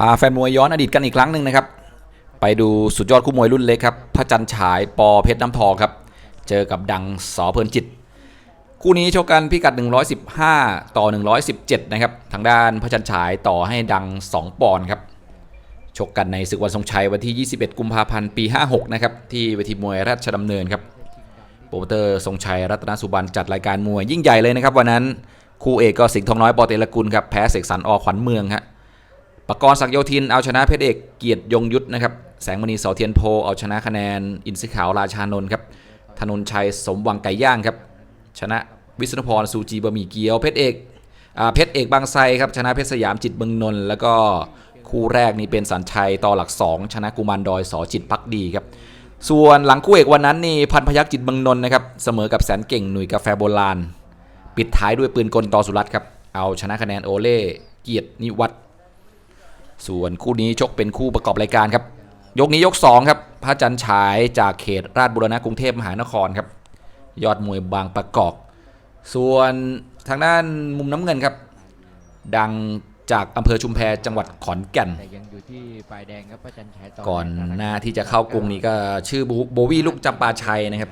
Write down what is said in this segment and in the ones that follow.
พาแฟนมวยย้อนอดีตกันอีกครั้งหนึ่งนะครับ ไปดูสุดยอดคู่มวยรุ่นเล็กครับพระจันฉายปอเพชรน้ำทองครับ เจอกับดังสอเพลินจิต คู่นี้ชกกันพิกัด 115 ต่อ 117 นะครับ ทางด้านพระจันฉายต่อให้ดัง 2 ปอนด์ครับ ชกกันในศึกวันทรงชัยวันที่ 21 กุมภาพันธ์ปี 56 นะครับ ที่เวทีมวยราชดำเนินครับ โปรโมเตอร์ทรงชัยรัตนสุบันจัดรายการมวยยิ่งใหญ่เลยนะครับวันนั้นคู่เอกก็สิงห์ทองน้อยปอเตรกุลครับแพ้เสกสรรอขวัญเมืองฮะ ปกรณ์ศักโยธินเอาชนะเพชรเอกเกียรติยงยุทธนะครับ แสงมณีเสาเทียนโพเอาชนะคะแนนอินทรีขาวราชานนท์ครับ ธนนชัยสมวังไก่ย่างครับ ชนะวิศนุพรสูจีบะหมี่เกี๊ยวเพชรเอกอ่าเพชรเอกบางไทรครับชนะเพชรสยามจิตเมืองนนท์แล้วก็คู่แรกนี่เป็นสัญชัยต่อหลัก 2 ชนะกุมารดอยสอจิตพักดีครับ ส่วนหลังคู่เอกวันนั้นนี่พันพยักจิตเมืองนนท์นะครับเสมอกับแสนเก่งหนุ่ยกาแฟโบราณ ปิดท้ายด้วยปืนกลต่อสุรัตน์ครับเอาชนะคะแนนโอเล่เกียรตินิวัฒน์ ส่วนคู่นี้ชกเป็นคู่ประกอบรายการครับ ยกนี้ยก 2 ครับพระจันทร์ฉายจากเขตราชบุรณะกรุงเทพมหานครครับ ยอดมวยบางประกอบ ส่วนทางด้านมุมน้ำเงินครับ ดังจากอำเภอชุมแพจังหวัดขอนแก่นแต่ยังอยู่ที่ฝ่ายแดงครับประจันชัยต่อก่อนหน้าที่จะเข้ากรุงนี้ก็ชื่อโบโบวี่ลูกจำปาชัยนะครับ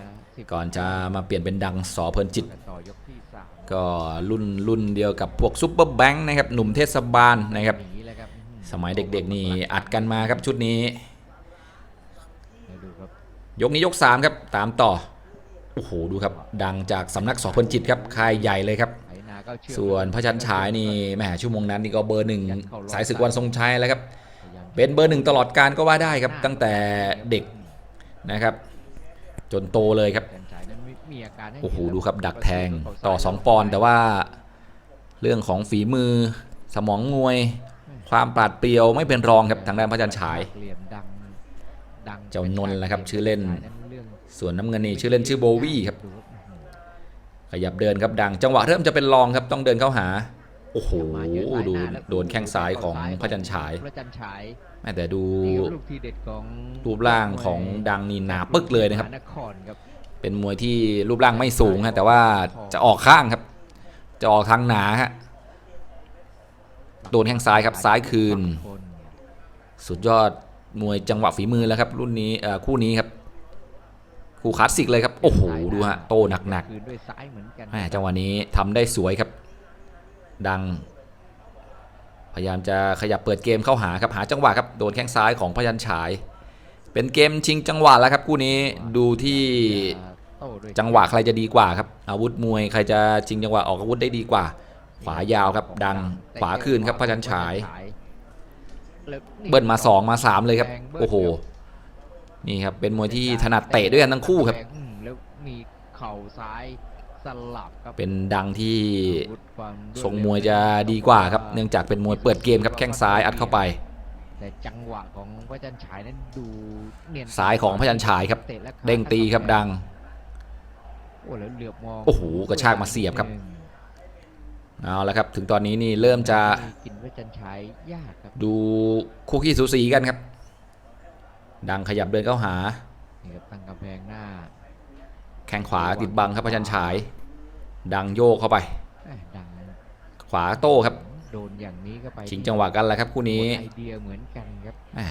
ก่อนจะมาเปลี่ยนเป็นดังสอเพลินจิตต่อยกที่สามก็รุ่นรุ่นเดียวกับพวกซุปเปอร์แบงค์นะครับหนุ่มเทศบาลนะครับ สมัยเด็กๆนี่อัดกันมาครับชุดนี้เดี๋ยวดูครับยกนี้ยก 3 ครับ ตามต่อ โอ้โห ดูครับ ดังจากสำนักสอเพลินจิตครับค่ายใหญ่เลยครับไถนาก็เชื่อมส่วนพระชันฉายนี่แหมชั่วโมงนั้นนี่ก็เบอร์หนึ่งสายศึกวันทรงชัยแล้วครับพยายามเป็นเบอร์หนึ่งตลอดการก็ว่าได้ครับ ตั้งแต่เด็กนะครับ จนโตเลยครับประจันชัยนั้นมีอาการให้โอ้โหเนดูครับล้วดักแทงต่อ 2 ปอนด์แต่ว่าเรื่องของฝีมือสมองมวย ความปราดเปรียวไม่เป็นรองครับทางด้านพระจันทร์ฉายเหลี่ยมดังดังเจ้านนท์แหละครับชื่อเล่นเรื่องส่วนน้ำเงินนี่ชื่อเล่นชื่อโบวี่ครับดูครับ ขยับเดินครับดัง จังหวะเริ่มจะเป็นรองครับต้องเดินเข้าหาโอ้โหดูโดนแข้งซ้ายของพระจันทร์ฉายพระจันฉายแม่แต่ดูนี่ครับลูกทีเด็ดของรูปร่างของดังนี่หนาปึ๊กเลยนะครับมหานครครับ เป็นมวยที่รูปร่างไม่สูงฮะแต่ว่าจะออกข้างครับ จะออกทางหนาฮะ โดนแข้งซ้ายครับซ้ายคืนคนสุดยอดมวยจังหวะฝีมือแล้วครับ รุ่นนี้เอ่อคู่นี้ครับ คู่คลาสสิกเลยครับ โอ้โหดูฮะโตหนักคืนด้วยซ้ายเหมือนกันๆแม่จังหวะนี้ทำได้สวยครับ ดัง พยายามจะขยับเปิดเกมเข้าหาครับหาจังหวะครับโดนแข้งซ้ายของพยัญฉาย เป็นเกมชิงจังหวะแล้วครับ คู่นี้ดูที่โต้ด้วยจังหวะใครจะดีกว่าครับ อาวุธมวยใครจะชิงจังหวะออกอาวุธได้ดีกว่า ขวายาวครับดังขวาคืนครับพยัญฉายแล้วนี่เบิ้ลมาสองมาสามเลยครับแงบิ้ลโอ้โห นี่ครับเป็นมวยที่ถนัดเตะด้วยกันทั้งคู่ครับอืมแล้วมีเข่าซ้ายสลับครับเป็นดังที่อาวุธความรวดทรงมวยจะดีกว่าครับ เนื่องจากเป็นมวยเปิดเกมครับแข้งซ้ายอัดเข้าไปแต่จังหวะของพระจันฉายนั้นดูเนียนซ้ายของพระจันฉายครับตะและขาเด้งตีครับดัง โอ้แล้วเหลือบมองโอ้โหกระชากมาเสียบครับ เอาละครับถึงตอนนี้นี่เริ่มจะกินพระจันฉายยากครับดูคู่ขี้สูสีกันครับ ดังขยับเดินเข้าหานี่ครับตั้งกำแพงหน้า แข้งขวาติดบังครับพระจันฉาย ดังโยกเข้าไปแหม่ดังขวาโต้ครับโดนอย่างนี้ก็ไปชิงจังหวะกันแล้วครับคู่นี้ไอเดียเหมือนกันครับแหม่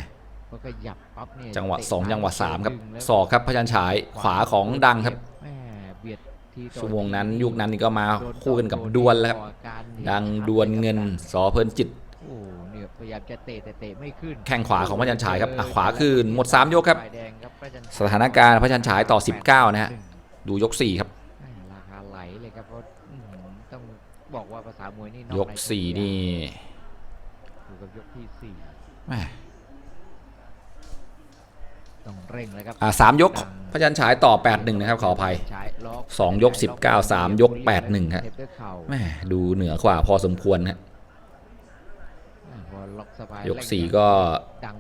ก็ขยับปั๊บเนี่ยจังหวะเตสองจังหวะสามครับดึแล้วศอกครับพระจันฉายขวาของดังครับ ชั่วโมงนั้นทียุคนั้นนี่ก็มาโดคู่กันกับโดวลแล้วครับต่อการเห็นดังชัดวลเงินสอเพลินจิตโอ้เนี่ยพยายามจะเตะแต่เตะไม่ขึ้นแข้งขวาของพระจันฉายครับอะขวาคืนหมด 3 ยกครับฝ่ายแดงครับพระจันทร์สถานการณ์พระจันฉายต่อ 19 นะฮะดูยก 4 ครับแม่ราคาไหลเลยครับเพราะอื้อหือต้องบอกว่าภาษามวยนี่นยอกกใน4นี่อยู่กับยกที่สี่แหม่ ต้องเร่งเลยครับอะสามยกพระจันฉายต่อ 8-1 นะครับขออภัยใช้ล็อกสองยก 19สามยก 8-1ฮะเทปด้วยเข่าแหม่ดูเหนือกว่าพอสมควรฮะอ่าพอล็อกสบายยกเร่งสี่ก็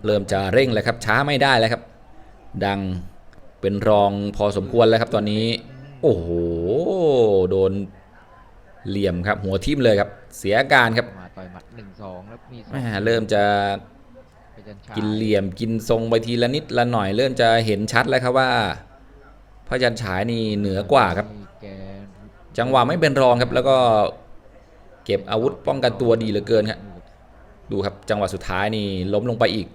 เริ่มจะเร่งแล้วครับช้าไม่ได้แล้วครับ ดังเป็นรองพอสมควรแล้วครับตอนนี้ โอ้โห โดนเหลี่ยมครับ หัวทิ่มเลยครับ เสียอาการครับมาต่อยหมัดหนึ่งสองแล้วมีสองแหม่เริ่มจะพระจันฉาย กินเหลี่ยมกินทรงไปทีละนิดละหน่อยเริ่มจะเห็นชัดแล้วครับว่า พระจันฉายนี่เหนือกว่าครับแกจังหวะไม่เป็นรองครับ แล้วก็เก็บอาวุธป้องกันตัวดีเหลือเกินครับดูครับจังหวะสุดท้ายนี่ล้มลงไปอีก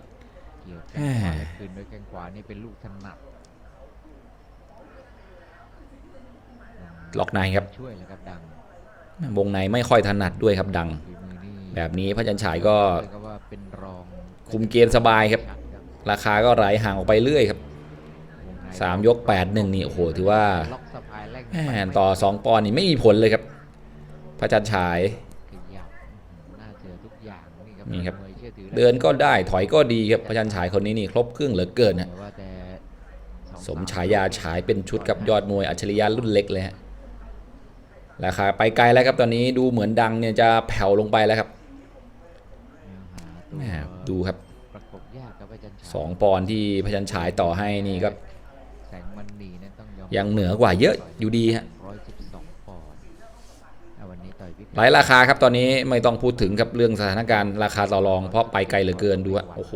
เกี่ยวแข้งขวาและคืนด้วยแข้งขวานี่เป็นลูกถนัดล็อกในครับช่วยแล้วครับดังวงในไม่ค่อยถนัดด้วยครับดังฝีมือนี่แบบนี้พระจันฉายก็เรียกว่าเป็นรอง คุมเกมสบายครับ ราคาก็ไหลห่างออกไปเรื่อยครับสามยกแปดหนึ่งนี่โอ้โหถือว่าแหมต่อสองปอนด์นี่ไม่มีผลเลยครับ พระจันฉายขยับน่ายนี่ครับเดินก็ได้ถอยก็ดีครับพระจันฉายคนนี้นี่ครบเครื่องเหลือเกินนะสองสมฉายาฉายเป็นชุดกับยอดมวยอัจฉริยะรุ่นเล็กเลยฮะราคาไปไกลแล้วครับตอนนี้ดูเหมือนดังเนี่ยจะแผ่วลงไปแล้วครับ แนวหาตัวแหม่ดูครับประกบยากครับอาจารย์ชายสองปอนด์ที่พระจันฉายต่อให้นี่ก็แสงมันนีนั้นต้องยอมยังเหนือกว่าเยอะอยู่ดีฮะร้อยสิบสองปอนด์อะวันนี้ต่อยพิกัดหลายราคาครับตอนนี้ไม่ต้องพูดถึงครับเรื่องสถานการณ์ราคาต่อรองเพราะไปไกลเหลือเกินดูฮะโอ้โห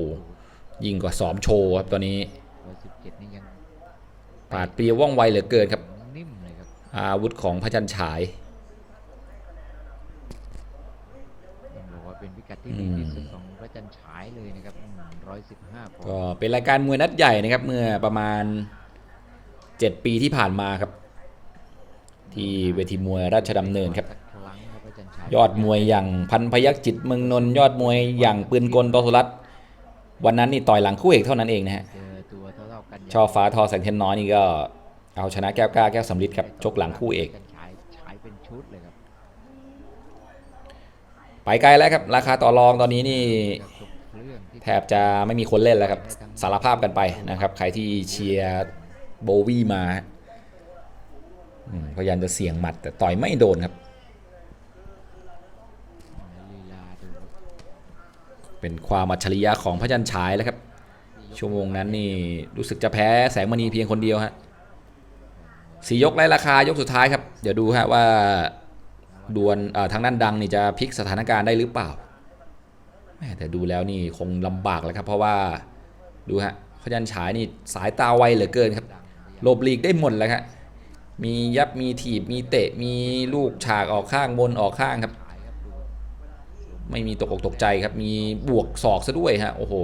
ยิ่งกว่าซ้อมโชว์ครับตอนนี้ร้อยสิบเจ็ดนี่ยังปาดเปรียวว่องไวเหลือเกินครับ นิ่มเลยครับอาวุธของพระจันฉาย ต้องบอกว่าเป็นพิกัดที่ดีที่สุดของพระจันทร์ ฉายเลยนะครับร้อยสิบห้าปอนก็ด์เป็นรายการมวยนัดใหญ่นะครับ เมื่อประมาณ7ปีที่ผ่านมาครับ ที่เวทีมวยราชดำเนินครับสักครั้งครับพระจันทร์ฉายยอดมวยอย่างพันพยักจิตเมืองนนท์ยอดมวยอย่างปืนกลตอสุรัตน์วันนั้นนี่ต่อยหลังคู่เอกเท่านั้นเองนะฮะเจอตัวเท่าๆกันช่อฟ้าทอแสงเทยนน้อยนี่ก็เอาชนะแก้วกล้าแก้วสำลิดครับชกหลังคู่เอกพระจันทร์ฉายฉายเป็นชุดเลยครับไปไกลแล้วครับ ราคาต่อรองตอนนี้นี่ กับทุกเรื่องที่แทบจะไม่มีคนเล่นแล้วครับ สารภาพกันไปนะครับ ใครที่เชียร์โบวี่มาอืมพยายามจะเสี่ยงหมัด แต่ต่อยไม่โดนครับลีลาดูเป็นความอัจฉริยะของพระจันทร์ฉายแล้วครับ ชั่วโมงนั้นนี่รู้สึกจะแพ้แสงมณีเพียงคนเดียวฮะสี่ยกไล่ราคายกสุดท้ายครับ เดี๋ยวดูฮะว่าดวลเอ่อทางด้านดังนี่จะพลิกสถานการณ์ได้หรือเปล่า แต่ดูแล้วนี่คงลำบากแล้วครับ เพราะว่าดูฮะพระจันฉายนี่สายตาไวเหลือเกินครับหลบหลีกได้หมดแล้วครับมียับมีถีบมีเตะมีลูกฉากออกข้างบนออกข้างครับ ไม่มีตกอกตกใจครับ มีบวกศอกซะด้วยฮะโอ้โห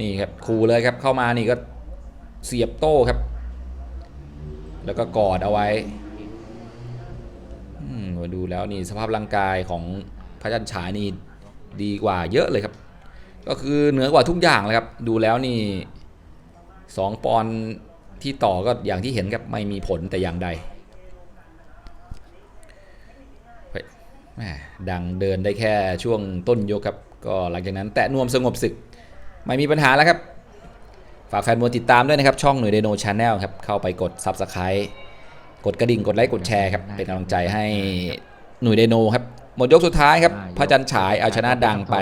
นี่ครับคูเลยครับเข้ามานี่ก็เสียบโต้ครับ แล้วก็กอดเอาไว้มาดูแล้วนี่สภาพร่างกายของพระจันฉายนี่ ดีกว่าเยอะเลยครับ ก็คือเหนือกว่าทุกอย่างเลยครับ ดูแล้วนี่สองปอนด์ที่ต่อก็อย่างที่เห็นครับไม่มีผลแต่อย่างใดเฮ้ยแหม่ดังเดินได้แค่ช่วงต้นยกครับ ก็หลังจากนั้นแตะนวมสงบศึก ไม่มีปัญหาแล้วครับ ฝากแฟนมวยติดตามด้วยนะครับ ช่องหน่วยเดโนชาแนลครับ เข้าไปกด Subscribe กดกระดิ่งกดไลค์กดแชร์ครับ เป็นกำลังใจให้หน่วยเดโนครับ หมดยกสุดท้ายครับ พระจันทร์ฉายเอาชนะดังไป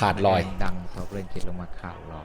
ขาดลอย ดังสอบเรนเจ็ดลงมาขาดลอย